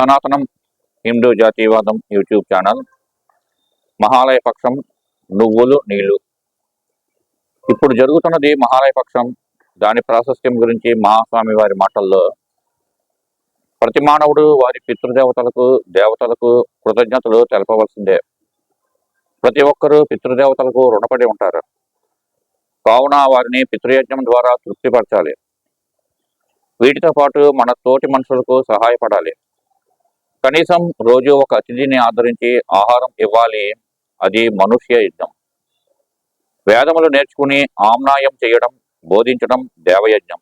సనాతనం హిందూ జాతీయవాదం YouTube channel Mahalaya పక్షం నువ్వులు నీళ్ళు. ఇప్పుడు జరుగుతున్నది మహాలయ పక్షం. దాని ప్రాశస్త్యం గురించి మహాస్వామి వారి మాటల్లో ప్రతి మానవుడు వారి పితృదేవతలకు దేవతలకు కృతజ్ఞతలు తెలపవలసిందే. ప్రతి ఒక్కరూ పితృదేవతలకు రుణపడి ఉంటారు. కావున వారిని పితృయజ్ఞం ద్వారా తృప్తిపరచాలి. వీటితో పాటు మన తోటి మనుషులకు సహాయపడాలి. కనీసం రోజు ఒక అతిథిని ఆదరించి ఆహారం ఇవ్వాలి. అది మనుష్య యజ్ఞం. వేదములు నేర్చుకుని ఆమ్నాయం చేయడం బోధించడం దేవయజ్ఞం.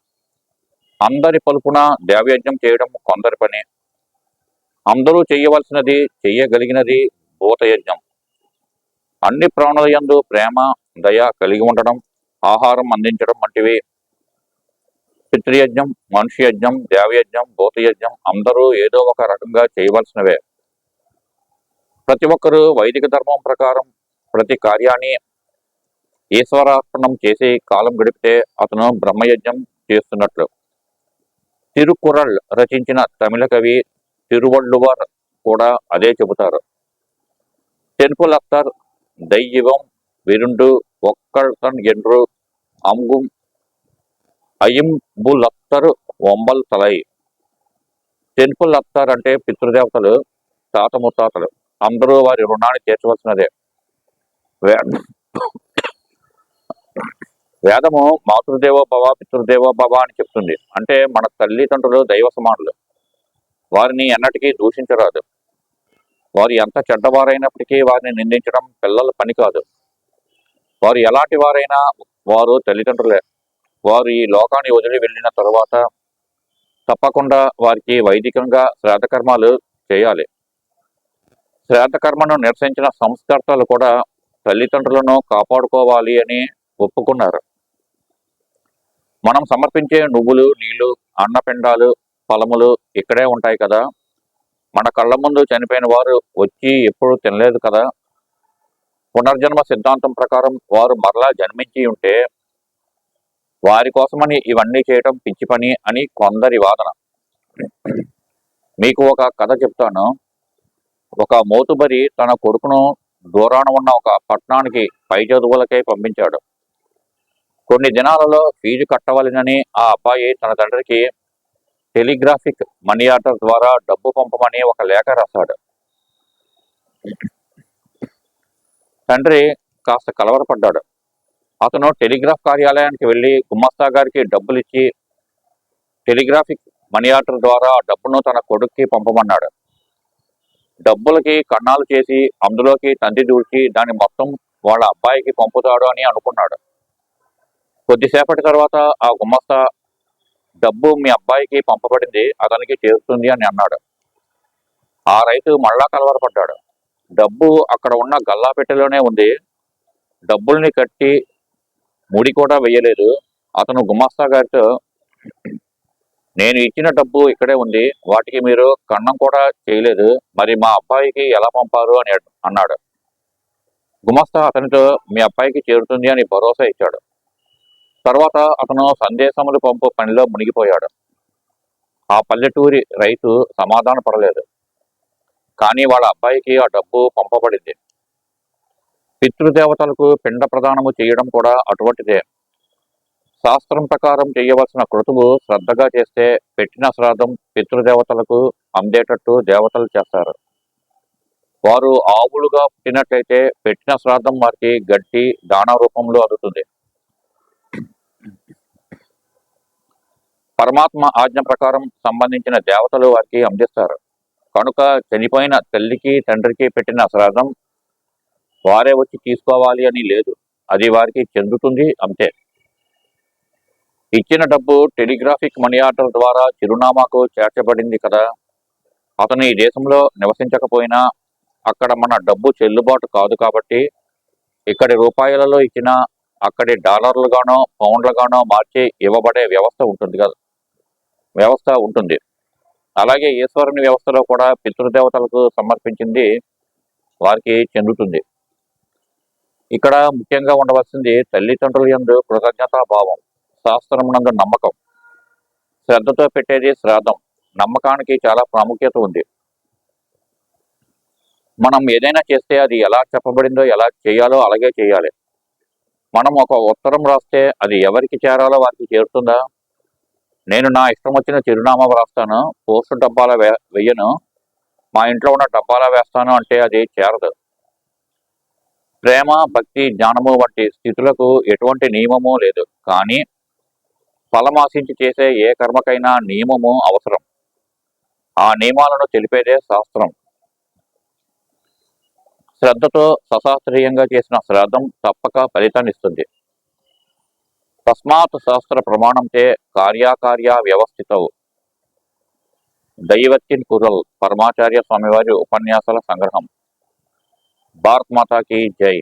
అందరి పలుపున దేవయజ్ఞం చేయడం కొందరి పని. అందరూ చేయవలసినది చెయ్యగలిగినది భూతయజ్ఞం. అన్ని ప్రాణుల యందు ప్రేమ దయ కలిగి ఉండడం ఆహారం అందించడం వంటివి పితృయజ్ఞం మనుష్య యజ్ఞం దేవయజ్ఞం భూతయజ్ఞం అందరూ ఏదో ఒక రకంగా చేయవలసినవే. ప్రతి ఒక్కరూ వైదిక ధర్మం ప్రకారం ప్రతి కార్యాన్ని ఈశ్వరార్పణం చేసి కాలం గడిపితే అతను బ్రహ్మయజ్ఞం చేస్తున్నట్లు. తిరుకురల్ రచించిన తమిళ కవి తిరువళ్ళువర్ కూడా అదే చెబుతారు. టెన్పుల్ అత్తర్ దైవం విరుండు ఒక్కళ్తన్ ఎండ్రు అంగుం అయింబుల్ అత్తర్ ఒంబల్ తలై. టెన్పుల్ అత్తర్ అంటే పితృదేవతలు తాత ముత్తాతలు. అందరూ వారి రుణాన్ని తీర్చవలసినదే. వేదము మాతృదేవో భవ పితృదేవో భవ అని చెప్తుంది. అంటే మన తల్లిదండ్రులు దైవ సమానులు వారిని ఎన్నటికీ దూషించరాదు. వారు ఎంత చెడ్డవారైనప్పటికీ వారిని నిందించడం పిల్లల పని కాదు. వారు ఎలాంటి వారైనా వారు తల్లిదండ్రులే. వారు ఈ లోకాన్ని వదిలి వెళ్ళిన తర్వాత తప్పకుండా వారికి వైదికంగా శ్రాద్ధకర్మాలు చేయాలి. శ్రాద్ధకర్మను నిరసించిన సంస్కర్తలు కూడా తల్లిదండ్రులను కాపాడుకోవాలి అని ఒప్పుకున్నారు. మనం సమర్పించే నువ్వులు నీళ్ళు అన్నపిండాలు ఫలములు ఇక్కడే ఉంటాయి కదా. మన కళ్ళ ముందు చనిపోయిన వారు వచ్చి ఎప్పుడు తినలేదు కదా. పునర్జన్మ సిద్ధాంతం ప్రకారం వారు మరలా జన్మించి ఉంటే వారి కోసమని ఇవన్నీ చేయటం పిచ్చి పని అని కొందరి వాదన. మీకు ఒక కథ చెప్తాను. ఒక మోతుబరి తన కొడుకును దూరాన ఉన్న ఒక పట్టణానికి పై చదువులకై పంపించాడు. కొన్ని దినాలలో ఫీజు కట్టవలనని ఆ అబ్బాయి తన తండ్రికి టెలిగ్రాఫిక్ మనీ ఆర్డర్ ద్వారా డబ్బు పంపమని ఒక లేఖ రాశాడు. తండ్రి కాస్త కలవరపడ్డాడు. అతను టెలిగ్రాఫ్ కార్యాలయానికి వెళ్ళి గుమ్మస్తా గారికి డబ్బులు ఇచ్చి టెలిగ్రాఫిక్ మనీ ఆర్డర్ ద్వారా డబ్బును తన కొడుక్కి పంపమన్నాడు. డబ్బులకి కన్నాలు చేసి అందులోకి తండ్రి దూర్చి దాని మొత్తం వాళ్ళ అబ్బాయికి పంపుతాడు అని అనుకున్నాడు. కొద్దిసేపటి తర్వాత ఆ గుమ్మస్తా డబ్బు మీ అబ్బాయికి పంపబడింది అతనికి చేరుతుంది అని అన్నాడు. ఆ రైతు మళ్ళా కలవరపడ్డాడు. డబ్బు అక్కడ ఉన్న గల్లా పెట్టెలోనే ఉంది. డబ్బుల్ని కట్టి ముడి కూడా వేయలేదు. అతను గుమాస్తా గారితో నేను ఇచ్చిన డబ్బు ఇక్కడే ఉంది. వాటికి మీరు కన్నం కూడా చేయలేదు. మరి మా అబ్బాయికి ఎలా పంపారు? అని అన్నాడు. గుమస్తా అతనితో మీ అబ్బాయికి చేరుతుంది అని భరోసా ఇచ్చాడు. తర్వాత అతను సందేశములు పంపు పనిలో మునిగిపోయాడు. ఆ పల్లెటూరి రైతు సమాధాన పడలేదు కానీ వాళ్ళ అబ్బాయికి ఆ డబ్బు పంపబడింది. పితృదేవతలకు పిండ ప్రదానము చేయడం కూడా అటువంటిదే. శాస్త్రం ప్రకారం చేయవలసిన కృతువు శ్రద్ధగా చేస్తే పెట్టిన శ్రాద్ధం పితృదేవతలకు అందేటట్టు దేవతలు చేస్తారు. వారు ఆవులుగా పుట్టినట్లయితే పెట్టిన శ్రాద్ధం వారికి గడ్డి దాన రూపంలో అందుతుంది. పరమాత్మ ఆజ్ఞ ప్రకారం సంబంధించిన దేవతలు వారికి అందిస్తారు. కనుక చనిపోయిన తల్లికి తండ్రికి పెట్టిన శ్రాద్ధం వారే వచ్చి తీసుకోవాలి అని లేదు. అది వారికి చెందుతుంది అంతే. ఇచ్చిన డబ్బు టెలిగ్రాఫిక్ మనీ ఆర్డర్ ద్వారా చిరునామాకు చేర్చబడింది కదా. అతను ఈ దేశంలో నివసించకపోయినా అక్కడ మన డబ్బు చెల్లుబాటు కాదు కాబట్టి ఇక్కడి రూపాయలలో ఇచ్చిన అక్కడి డాలర్లుగానో పౌండ్లుగానో మార్చి ఇవ్వబడే వ్యవస్థ ఉంటుంది కదా. వ్యవస్థ ఉంటుంది. అలాగే ఈశ్వరుని వ్యవస్థలో కూడా పితృదేవతలకు సమర్పించింది వారికి చెందుతుంది. ఇక్కడ ముఖ్యంగా ఉండవలసింది తల్లిదండ్రుల యందు కృతజ్ఞతాభావం శాస్త్రమునందు నమ్మకం. శ్రద్ధతో పెట్టేది శ్రాద్ధం. నమ్మకానికి చాలా ప్రాముఖ్యత ఉంది. మనం ఏదైనా చేస్తే అది ఎలా చెప్పబడిందో ఎలా చేయాలో అలాగే చేయాలి. మనం ఒక ఉత్తరం రాస్తే అది ఎవరికి చేరాలో వారికి చేరుతుందా? నేను నా ఇష్టం వచ్చిన చిరునామా రాస్తాను పోస్ట్ డబ్బాల వే వెయ్యను మా ఇంట్లో ఉన్న డబ్బాల వేస్తాను అంటే అది చేరదు. ప్రేమ భక్తి జ్ఞానము వంటి స్థితులకు ఎటువంటి నియమము లేదు. కానీ ఫలమాశించి చేసే ఏ కర్మకైనా నియమము అవసరం. ఆ నియమాలను తెలిపేదే శాస్త్రం. శ్రద్ధతో సశాస్త్రీయంగా చేసిన శ్రాద్ధం తప్పక ఫలితాన్నిస్తుంది తస్మాత్ శాస్త్ర ప్రమాణంతే కార్యాకార్య వ్యవస్థితవు దైవత్యన్ కురల్ పరమాచార్య స్వామివారి ఉపన్యాసాల సంగ్రహం. భారత్ మాతాకి జై